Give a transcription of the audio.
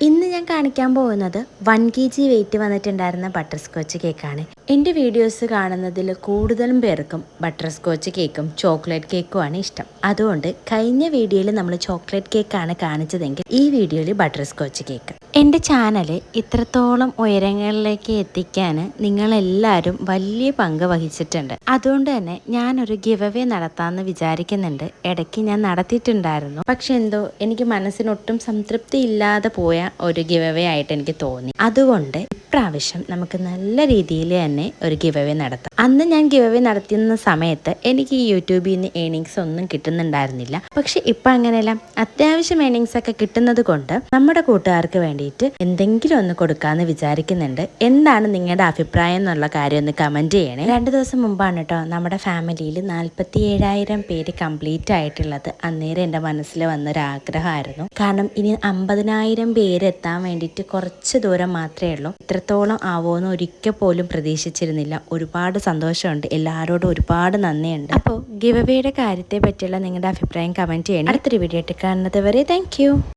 ഇന്ന് ഞാൻ കാണിക്കാൻ പോകുന്നത് വൺ കെ ജി വെയിറ്റ് വന്നിട്ടുണ്ടായിരുന്ന ബട്ടർ സ്കോച്ച് കേക്കാണ് എന്റെ വീഡിയോസ് കാണുന്നതിൽ കൂടുതലും പേർക്കും ബട്ടർ സ്കോച്ച് കേക്കും ചോക്ലേറ്റ് കേക്കുമാണ് ഇഷ്ടം. അതുകൊണ്ട് കഴിഞ്ഞ വീഡിയോയിൽ നമ്മൾ ചോക്ലേറ്റ് കേക്കാണ് കാണിച്ചതെങ്കിൽ ഈ വീഡിയോയിൽ ബട്ടർ സ്കോച്ച് കേക്ക് എന്റെ ചാനൽ ഇത്രത്തോളം ഉയരങ്ങളിലേക്ക് എത്തിക്കാൻ നിങ്ങളെല്ലാവരും വലിയ പങ്ക് വഹിച്ചിട്ടുണ്ട്. അതുകൊണ്ട് തന്നെ ഞാനൊരു ഗിവ് അവേ നടത്താമെന്ന് വിചാരിക്കുന്നുണ്ട്. ഇടയ്ക്ക് ഞാൻ നടത്തിയിട്ടുണ്ടായിരുന്നു. പക്ഷെ എന്തോ എനിക്ക് മനസ്സിനൊട്ടും സംതൃപ്തി ഇല്ലാതെ പോയ ഒരു ഗിവ് അവേ ആയിട്ട് എനിക്ക് തോന്നി. അതുകൊണ്ട് ഇപ്രാവശ്യം നമുക്ക് നല്ല രീതിയിൽ തന്നെ ഒരു ഗിവ് അവേ നടത്താം. അന്ന് ഞാൻ ഗിവ് അവേ നടത്തുന്ന സമയത്ത് എനിക്ക് ഈ യൂട്യൂബിൽ നിന്ന് ഏണിങ്സ് ഒന്നും കിട്ടുന്നുണ്ടായിരുന്നില്ല. പക്ഷെ ഇപ്പം അങ്ങനെയല്ല. അത്യാവശ്യം ഏണിങ്സ് ഒക്കെ കിട്ടുന്നത് കൊണ്ട് നമ്മുടെ കൂട്ടുകാർക്ക് വേണ്ടിയിട്ട് എന്തെങ്കിലും ഒന്ന് കൊടുക്കാമെന്ന് വിചാരിക്കുന്നുണ്ട്. എന്താണ് നിങ്ങളുടെ അഭിപ്രായം എന്നുള്ള കാര്യം ഒന്ന് കമന്റ് ചെയ്യണേ. രണ്ട് ദിവസം മുമ്പാണ് കേട്ടോ നമ്മുടെ ഫാമിലിയിൽ നാൽപ്പത്തി ഏഴായിരം പേര് കംപ്ലീറ്റ് ആയിട്ടുള്ളത്. അന്നേരം എന്റെ മനസ്സിൽ വന്നൊരാഗ്രഹമായിരുന്നു. കാരണം ഇനി അമ്പതിനായിരം പേര് എത്താൻ വേണ്ടിയിട്ട് കുറച്ച് ദൂരം മാത്രമേ ഉള്ളൂ. ഇത്രത്തോളം ആവുമെന്ന് ഒരിക്കൽ പോലും പ്രതീക്ഷിച്ചിരുന്നില്ല. ഒരുപാട് സന്തോഷമുണ്ട്. എല്ലാവരോടും ഒരുപാട് നന്ദിയുണ്ട്. അപ്പോൾ ഗിവ് അവയുടെ കാര്യത്തെ പറ്റിയുള്ള നിങ്ങളുടെ അഭിപ്രായം കമന്റ് ചെയ്യണം. അടുത്തൊരു വീഡിയോ ആയിട്ട് കാണുന്നത് വരെ താങ്ക്